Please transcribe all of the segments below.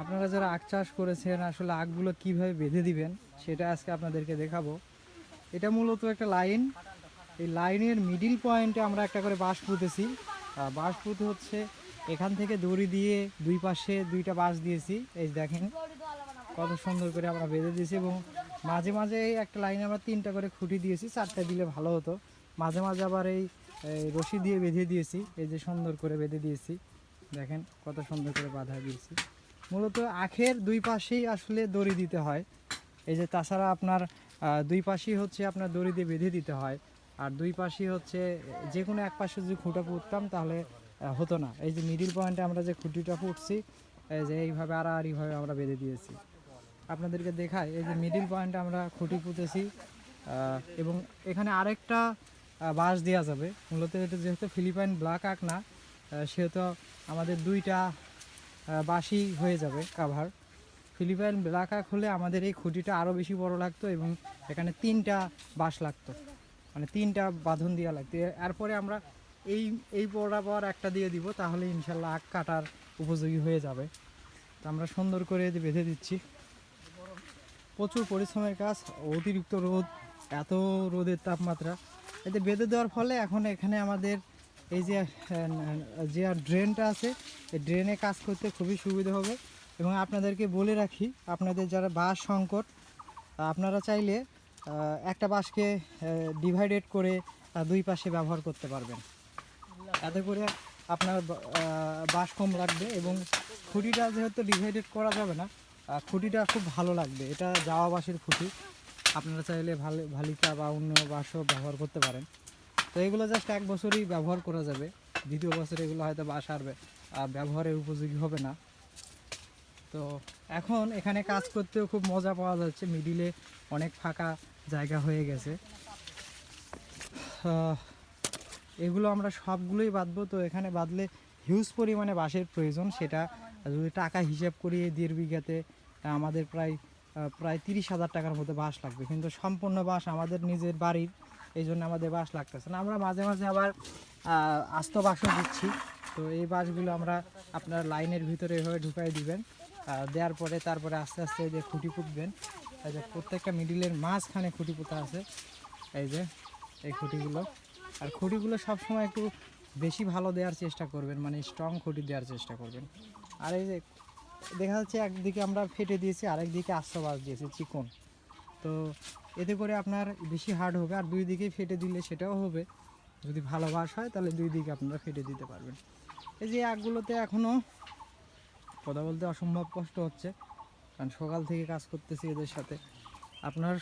আপনারা যারা আখ চাষ করেছেন, আসলে আখগুলো কীভাবে বেঁধে দিবেন, সেটা আজকে আপনাদেরকে দেখাবো। এটা মূলত একটা লাইন। এই লাইনের মিডিল পয়েন্টে আমরা একটা করে বাঁশ পুঁতেছি। বাঁশ পুঁতে হচ্ছে এখান থেকে দড়ি দিয়ে দুই পাশে দুইটা বাঁশ দিয়েছি। এই দেখেন, কত সুন্দর করে আমরা বেঁধে দিয়েছি এবং মাঝে মাঝে এই একটা লাইনে আমরা তিনটা করে খুঁটি দিয়েছি, চারটা দিলে ভালো হতো। মাঝে মাঝে আবার এই রশি দিয়ে বেঁধে দিয়েছি, এই যে সুন্দর করে বেঁধে দিয়েছি। দেখেন কত সুন্দর করে বাঁধা দিয়েছি। মূলত আখের দুই পাশেই আসলে দড়ি দিতে হয়। এই যে তাছাড়া আপনার দুই পাশেই হচ্ছে আপনার দড়ি দিয়ে বেঁধে দিতে হয়। আর দুই পাশেই হচ্ছে যে কোনো এক পাশে যদি খুঁটা পুঁততাম তাহলে হতো না। এই যে মিডিল পয়েন্টে আমরা যে খুঁটিটা এই যে এইভাবে আড়াআড়িভাবে আমরা বেঁধে দিয়েছি। আপনাদেরকে দেখায় এই যে মিডিল পয়েন্টে আমরা খুঁটি পুঁতেছি এবং এখানে আরেকটা বাঁশ দেওয়া যাবে। মূলত এটা যেহেতু ফিলিপাইন ব্ল্যাক আঁক না সেহেতু আমাদের দুইটা বাঁশই হয়ে যাবে কাভার ফিলিপাইন আঁক হলে আমাদের এই খুঁটিটা আরও বেশি বড় লাগতো এবং এখানে তিনটা বাঁশ লাগতো। মানে তিনটা বাঁধন দেওয়া লাগতো। এরপরে আমরা এই এই বরাবর একটা দিয়ে দিব, তাহলে ইনশাল্লাহ আখ কাটার উপযোগী হয়ে যাবে। তো আমরা সুন্দর করে বেঁধে দিচ্ছি। প্রচুর পরিশ্রমের কাজ, অতিরিক্ত রোদ, এত রোদের তাপমাত্রা। এতে বেঁধে দেওয়ার ফলে এখন এখানে আমাদের এই যে আহ, যে ড্রেনটা আছে এই ড্রেনে কাজ করতে খুবই সুবিধা হবে। এবং আপনাদেরকে বলে রাখি আপনাদের যারা বাস সংকট আপনারা চাইলে একটা বাঁশকে ডিভাইডেড করে দুই পাশে ব্যবহার করতে পারবেন। এতে করে আপনার বাস কম লাগবে এবং খুঁটিটা যেহেতু ডিভাইডেড করা যাবে না খুঁটিটা খুব ভালো লাগবে। এটা যাওয়া বাঁশের খুঁটি। আপনারা চাইলে ভালো ভালিকা বা অন্য বাসও ব্যবহার করতে পারেন। তো এগুলো জাস্ট এক বছরই ব্যবহার করা যাবে। দ্বিতীয় বছর এগুলো হয়তো বাঁশ আর বে- আহ, ব্যবহারের উপযোগী হবে না। তো এখন এখানে কাজ করতেও খুব মজা পাওয়া যাচ্ছে মিডিলে অনেক ফাঁকা জায়গা হয়ে গেছে। এগুলো আমরা সবগুলোই বাঁধবো তো এখানে বাঁধলে হিউজ পরিমাণে বাঁশের প্রয়োজন। সেটা যদি টাকা হিসাব করি এই দেড় বিঘাতে আমাদের প্রায় প্রায় তিরিশ হাজার টাকার মতো বাঁশ লাগবে। কিন্তু সম্পূর্ণ বাঁশ আমাদের নিজের বাড়ির এই জন্য আমাদের বাঁশ লাগতেছে না। আমরা মাঝে মাঝে আবার আস্ত বাঁশও দিচ্ছি। তো এই বাঁশগুলো আমরা আপনার লাইনের ভিতরে এভাবে ঢুকাই দিবেন। দেওয়ার পরে তারপরে আস্তে আস্তে এই যে খুঁটি পুঁতবেন। এই যে প্রত্যেকটা মিডিলের মাঝখানে খুঁটি পোতা আছে। এই যে, এই খুঁটিগুলো। আর খুঁটিগুলো সবসময় একটু বেশি ভালো দেওয়ার চেষ্টা করবেন মানে স্ট্রং খুঁটি দেওয়ার চেষ্টা করবেন। আর এই যে, দেখা যাচ্ছে একদিকে আমরা ফেটে দিয়েছি, আরেকদিকে আস্ত বাস দিয়েছি, চিকন। তো এতে করে আপনার বেশি হার্ড হবে। আর দুই দিকেই ফেটে দিলে সেটাও হবে। যদি ভালো বাস হয়, তাহলে দুই দিকে আপনারা ফেটে দিতে পারবেন। এই যে আগগুলোতে এখনও কথা বলতে অসম্ভব কষ্ট হচ্ছে। কারণ সকাল থেকে কাজ করতেছি এদের সাথে। আপনার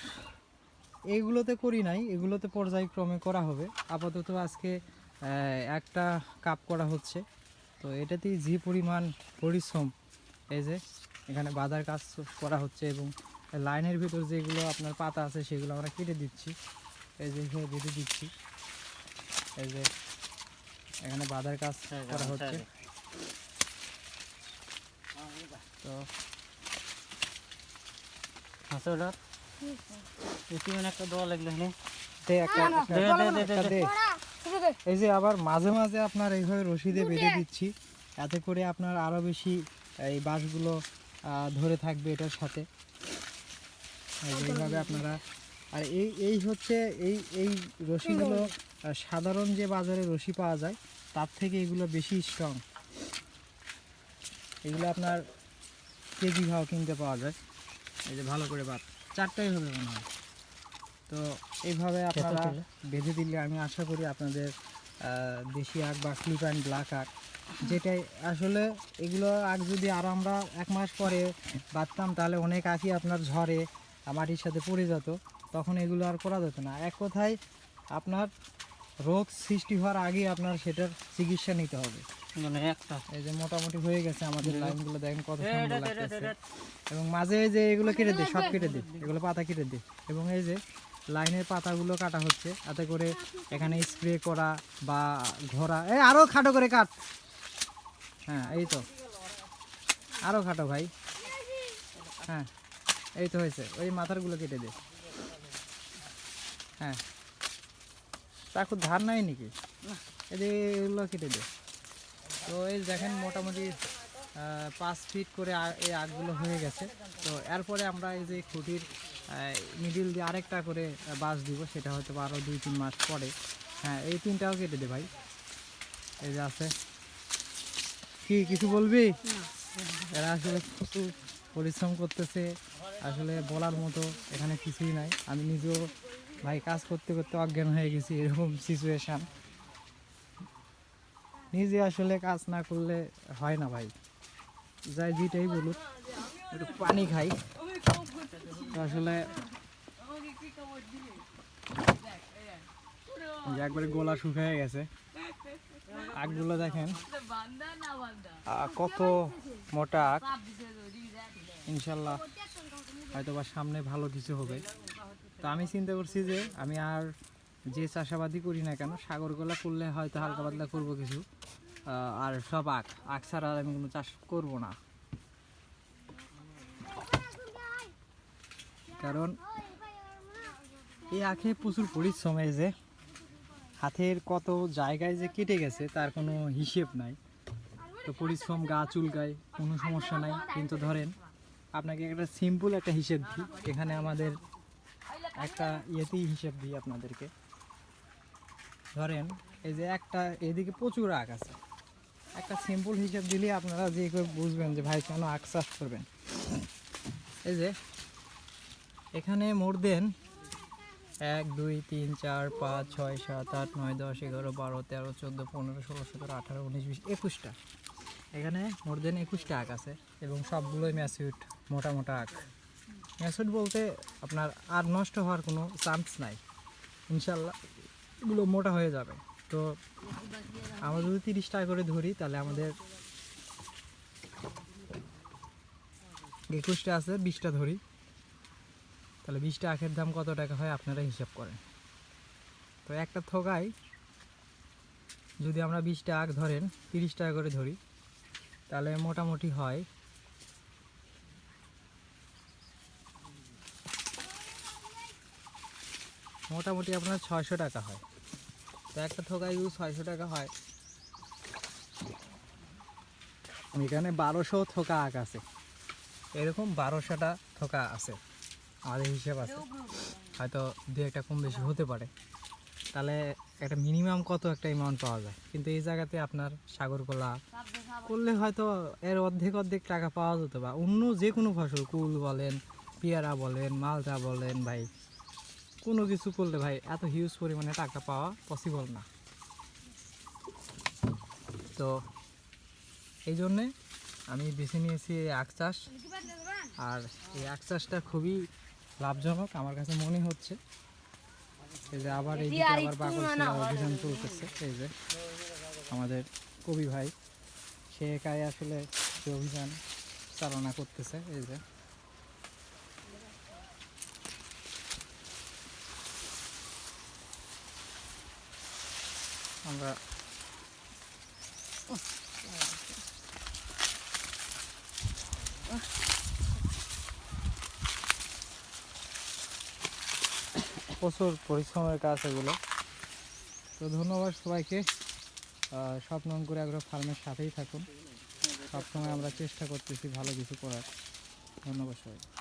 এইগুলোতে করি নাই, এগুলোতে পর্যায়ক্রমে করা হবে। আপাতত আজকে একটা কাপ করা হচ্ছে। তো এটাতেই যে পরিমাণ পরিশ্রম, এই যে এখানে বাধার কাজ করা হচ্ছে এবং লাইনের ভিতর যেগুলো আপনার পাতা আছে সেগুলো আমরা কেটে দিচ্ছি। এই যে এখানে বেঁধে দিচ্ছি। এই যে এখানে বাধার কাজ করা হচ্ছে। তো দে একটা দে। এই যে আবার মাঝে মাঝে আপনার এইভাবে রশি দিয়ে বেঁধে দিচ্ছি। এতে করে আপনার আরও বেশি এই বাঁশগুলো আহ, ধরে থাকবে এটার সাথে। এইভাবে আপনারা আর এই এই হচ্ছে এই এই রশিগুলো সাধারণ যে বাজারে রশি পাওয়া যায় তার থেকে এগুলো বেশি স্ট্রং এগুলো আপনার কেজি ভাও কিনতে পাওয়া যায়। এই যে ভালো করে বাদ চারটাই হবে মনে হয়। তো এইভাবে আপনারা বেঁধে দিলে আমি আশা করি আপনাদের দেশি আখ বা ফ্লিপ অ্যান্ড ব্ল্যাক আখ যেটাই আসলে এগুলো আখ যদি আর আমরা এক মাস পরে বাঁধতাম তাহলে অনেক আঁকি আপনার আহ, মাটির সাথে পড়ে যেত তখন এগুলো আর করা যেত না। এক কথায় আপনার রোগ সৃষ্টি হওয়ার আগে আপনার সেটার চিকিৎসা নিতে হবে। মানে একটা। এই যে মোটামুটি হয়ে গেছে আমাদের লাইনগুলো দেখেন কত সুন্দর লাগতেছে। এবং মাঝে যে এগুলো কেটে দে সব কেটে দে। এগুলো পাতা কেটে দে। এবং এই যে লাইনের পাতাগুলো কাটা হচ্ছে তাতে করে এখানে স্প্রে করা বা ঘোরা এই আরও খাটো করে কাট। হ্যাঁ এই তো। আরও খাটো ভাই। হ্যাঁ। এই তো হয়েছে ওই মাথারগুলো কেটে দে। হ্যাঁ। চাকুর ধার নাই নাকি? এগুলো কেটে দে। তো এই দেখেন মোটামুটি পাঁচ ফিট করে এই আগগুলো হয়ে গেছে। তো এরপরে আমরা এই যে খুঁটির মিডিল দিয়ে আরেকটা করে বাঁশ দিব সেটা হয়তো আরও দুই তিন মাস পরে। হ্যাঁ এই তিনটাও কেটে দে ভাই। এই যে আছে। কি কিছু বলবি? এরা আসলে প্রচুর পরিশ্রম করতেছে, আসলে বলার মতো এখানে কিছুই নাই। আমি নিজেও, ভাই, কাজ করতে করতে অজ্ঞান হয়ে গেছি এরকম সিচুয়েশান নিজে আসলে কাজ না করলে হয় না ভাই। যাই যেটাই বলুক, একটু পানি খাই। আসলে একবারে গোলা শুকিয়ে গেছে। আগগুলো দেখেন। কত মোটা আখ। ইনশাল্লাহ হয়তো বা সামনে ভালো কিছু হবে। তো আমি চিন্তা করছি যে আমি আর যে চাষাবাদই করি না কেন, সাগরগোলা করলে হয়তো হালকা পাতলা করব কিছু। আর সব আখ আখ ছাড়া আমি কোনো চাষ করব না। কারণ এই আখে প্রচুর পরিশ্রম যে, হাতের কত জায়গায় যে কেটে গেছে তার কোনো হিসেব নাই। তো পরিশ্রম গা চুলকায়, কোনো সমস্যা নাই। কিন্তু ধরেন আপনাকে একটা সিম্পল একটা হিসেব দিই। এখানে আমাদের একটা ইয়েতেই হিসেব দিই আপনাদেরকে। ধরেন, এই যে একটা, এদিকে প্রচুর আখ আছে। একটা সিম্পল হিসেব দিলে আপনারা যে বুঝবেন যে, ভাই, কেন আখ চাষ করবেন? এই যে, এখানে মোর দেন এক, দুই, তিন, চার, পাঁচ, ছয়, সাত, আট, নয়, দশ, এগারো, বারো, তেরো, চোদ্দ, পনেরো, ষোলো, সতেরো, আঠারো, উনিশ, বিশ, একুশটা। এখানে মোর দেন একুশটা আখ আছে এবং সবগুলোই ম্যাসিউট মোটা মোটা আখ। ম্যাসিউট বলতে আপনার আর নষ্ট হওয়ার কোনো চান্স নাই। ইনশাল্লাহ এগুলো মোটা হয়ে যাবে। তো আমরা যদি তিরিশ টাকা করে ধরি, তাহলে আমাদের একুশটা আছে, বিশটা ধরি। তাহলে বিশটা আখের দাম কত টাকা হয় আপনারা হিসাব করেন। তো একটা থোকায় যদি আমরা বিশটা আখ ধরেন, তিরিশ টাকা করে ধরি, তাহলে মোটামুটি হয় মোটামুটি আপনার ছয়শো টাকা হয়। তো একটা থোকায় যদি ছয়শো টাকা হয়, এখানে বারোশো থোকা আখ আছে। এরকম বারোশোটা থোকা আছে আমাদের হিসেব আছে। হয়তো দু একটা কম বেশি হতে পারে। তাহলে একটা মিনিমাম কত একটা অ্যামাউন্ট পাওয়া যায়? কিন্তু এই জায়গাতে আপনার সাগরকলা করলে হয়তো এর অর্ধেক অর্ধেক টাকা পাওয়া যেত বা অন্য যে কোনো ফসল, কুল বলেন, পেয়ারা বলেন, মালটা বলেন ভাই। কোনো কিছু করলে ভাই এত হিউজ পরিমাণে টাকা পাওয়া পসিবল না। তো এই জন্যে আমি বেছে নিয়েছি এই আখ চাষ। আর এই আখ চাষটা খুবই লাভজনক আমার কাছে মনে হচ্ছে। এই যে আবার এইদিকে আবার ছেঁড়া অভিযান চলতেছে এই যে আমাদের কবি ভাই সে একাই আসলে সে অভিযান চালনা করতেছে। এই যে আমরা প্রচুর পরিশ্রমের কাজ এগুলো। তো ধন্যবাদ সবাইকে। স্বপ্ন করে আগ্রহ ফার্মের সাথেই থাকুন। সবসময় আমরা চেষ্টা করতেছি ভালো কিছু করার। ধন্যবাদ সবাই